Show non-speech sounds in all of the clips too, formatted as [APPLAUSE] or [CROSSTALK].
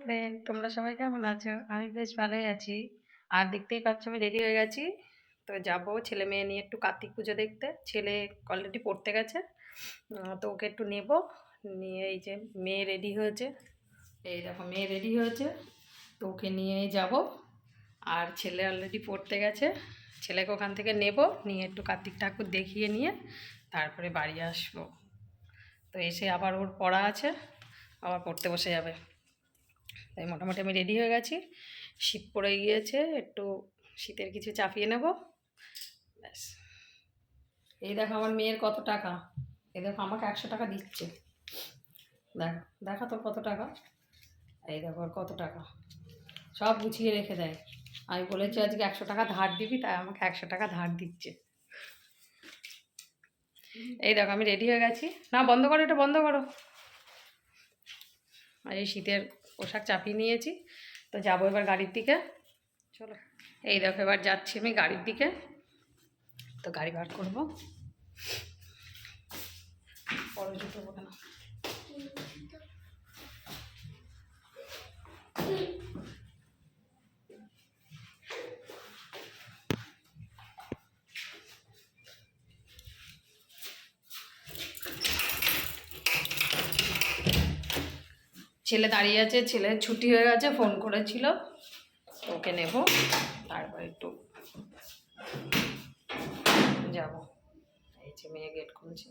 Friend তোমরা সবাই কেমন আছো? আমি বেশ ভালোই আছি। আর দেখতেই পাচ্ছ আমি রেডি হয়ে গেছি। তো যাব ছেলে মেয়ে নিয়ে একটু কার্তিক পুজো দেখতে। ছেলে অলরেডি পড়তে গেছে। তো ওকে একটু নেব। নিয়ে এই যে মেয়ে রেডি হয়েছে। এই দেখো, মেয়ে রেডি হয়েছে। তো ওকে নিয়েই যাব। আর ছেলে অলরেডি পড়তে গেছে। ছেলেকে ওখান থেকে নেব। নিয়ে একটু কার্তিক ঠাকুর দেখিয়ে নিয়ে তারপরে বাড়ি আসব। তো এসে আবার ওর পড়া আছে। আবার পড়তে বসে যাবে। তাই মোটামুটি আমি রেডি হয়ে গেছি। শীত পড়ে গিয়েছে, একটু শীতের কিছু চাপিয়ে নেব। ব্যাস। এই দেখো আমার মেয়ের কত টাকা। এই দেখো আমাকে একশো টাকা দিচ্ছে। দেখ, দেখা তোর কত টাকা। এই দেখো কত টাকা। সব গুছিয়ে রেখে দেয়। আমি বলেছি আজকে একশো টাকা ধার দিবি, তাই আমাকে একশো টাকা ধার দিচ্ছে। এই দেখো আমি রেডি হয়ে গেছি। না, বন্ধ করো, এটা বন্ধ করো। আর এই শীতের পোশাক চাপিয়ে নিয়েছি। তো যাব এবার গাড়ির দিকে। চলো। এই দেখো, এবার যাচ্ছি আমি গাড়ির দিকে। তো গাড়ি বার করব। বড় জুতো ছেলে দাঁড়িয়ে আছে ছেলের ছুটি হয়ে গেছে ফোন করেছিল। ওকে নেব, তারপর একটু যাব। এই যে মেয়ে গেট খুলছে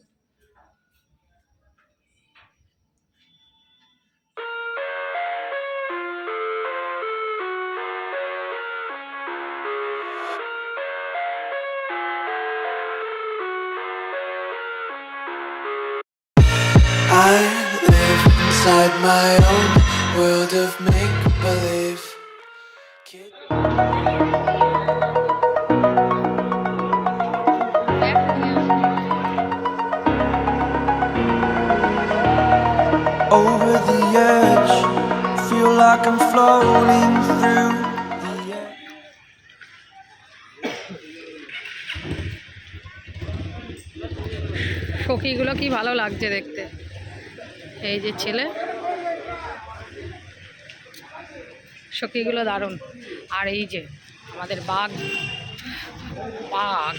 inside my own world of make believe. Over the edge, feel like I'm floating through the air. সখীগুলো কি ভালো লাগছে দেখতে এই যে ছেলে। সখীগুলো দারুণ। আর এই যে আমাদের বাঘ। বাঘ।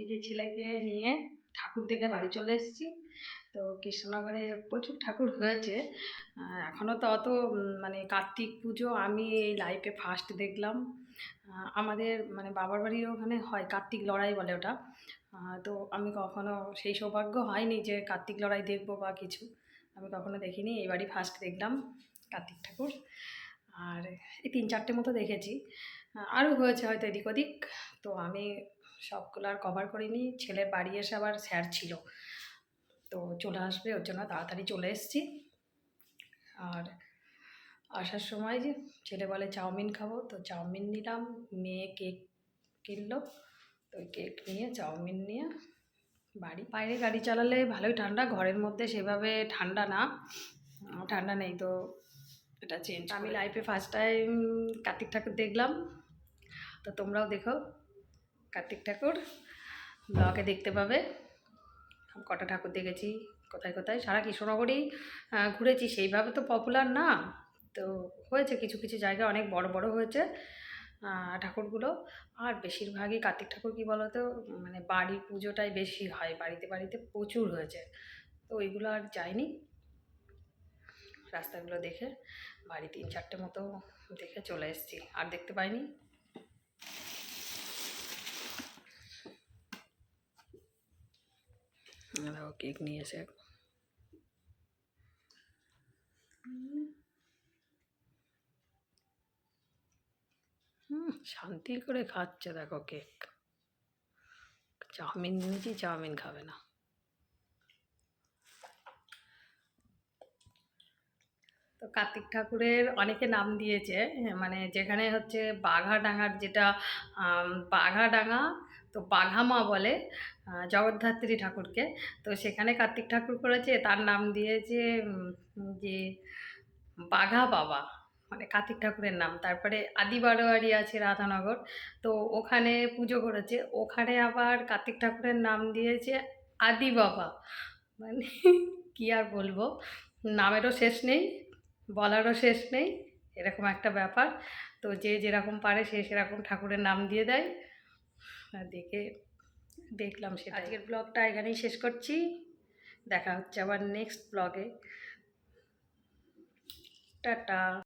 এই যে ছেলেকে নিয়ে ঠাকুর দেখে বাড়ি চলে এসেছি। তো কৃষ্ণনগরে প্রচুর ঠাকুর হয়েছে। এখনও তো অত মানে কার্তিক পুজো আমি এই লাইফে ফার্স্ট দেখলাম। আমাদের মানে বাবার বাড়ির ওখানে হয়, কার্তিক লড়াই বলে ওটা। তো আমি কখনো সেই সৌভাগ্য হয়নি যে কার্তিক লড়াই দেখব বা কিছু। আমি কখনো দেখিনি এবারই ফার্স্ট দেখলাম কার্তিক ঠাকুর। আর এই তিন চারটে মতো দেখেছি। আরও হয়েছে হয়তো এদিক ওদিক। তো আমি সবগুলো আর কভার করিনি। ছেলের বাড়ি এসে আবার স্যার ছিল। তো চলে আসবে ওর জন্য তাড়াতাড়ি চলে এসেছি। আর আসার সময় যে ছেলে বলে চাউমিন খাব তো চাউমিন নিলাম। মেয়ে কেক কিনলো তো কেক নিয়ে চাউমিন নিয়ে বাড়ি বাইরে গাড়ি চালালে ভালোই ঠান্ডা ঘরের মধ্যে সেভাবে ঠান্ডা না। ঠান্ডা নেই তো এটা চেঞ্জ আমি লাইফে ফার্স্ট টাইম কার্তিক ঠাকুর দেখলাম। তো তোমরাও দেখো। কার্তিক ঠাকুর। ব্লগে দেখতে পাবে। কটা ঠাকুর দেখেছি, কোথায় কোথায়? সারা কৃষ্ণনগরেই ঘুরেছি। সেইভাবে তো পপুলার না। তো হয়েছে কিছু কিছু জায়গা অনেক বড় বড় হয়েছে ঠাকুরগুলো। আর বেশিরভাগই কার্তিক ঠাকুর কি বলতো মানে বাড়ির পুজোটাই বেশি হয়। বাড়িতে বাড়িতে প্রচুর হয়েছে। তো ওইগুলো আর যাইনি। রাস্তাগুলো দেখে বাড়ি তিন চারটে মতো দেখে চলে এসেছি। আর দেখতে পাইনি। দেখো কেক নিয়ে এসে হুম শান্তি করে খাচ্ছে দেখো কেক। চাউমিন নিয়েছি, চাউমিন খাবে না। তো কার্তিক ঠাকুরের অনেকে নাম দিয়েছে মানে যেখানে হচ্ছে বাঘাডাঙ্গার যেটা বাঘাডাঙ্গা তো বাঘামা বলে জগদ্ধাত্রী ঠাকুরকে। তো সেখানে কার্তিক ঠাকুর করেছে, তার নাম দিয়েছে যে বাঘা বাবা মানে কার্তিক ঠাকুরের নাম। তারপরে আদি বারোয়ারি আছে রাধানগর, তো ওখানে পুজো করেছে। ওখানে আবার কার্তিক ঠাকুরের নাম দিয়েছে আদি বাবা মানে [LAUGHS] কি আর বলব? নামেরও শেষ নেই, বলারও শেষ নেই, এরকম একটা ব্যাপার। তো যে যেরকম পারে সে সেরকম ঠাকুরের নাম দিয়ে দেয়। দেখে দেখলাম সেটা আজকের ব্লগটা এখানেই শেষ করছি। দেখা হচ্ছে আবার নেক্সট ব্লগে টাটা।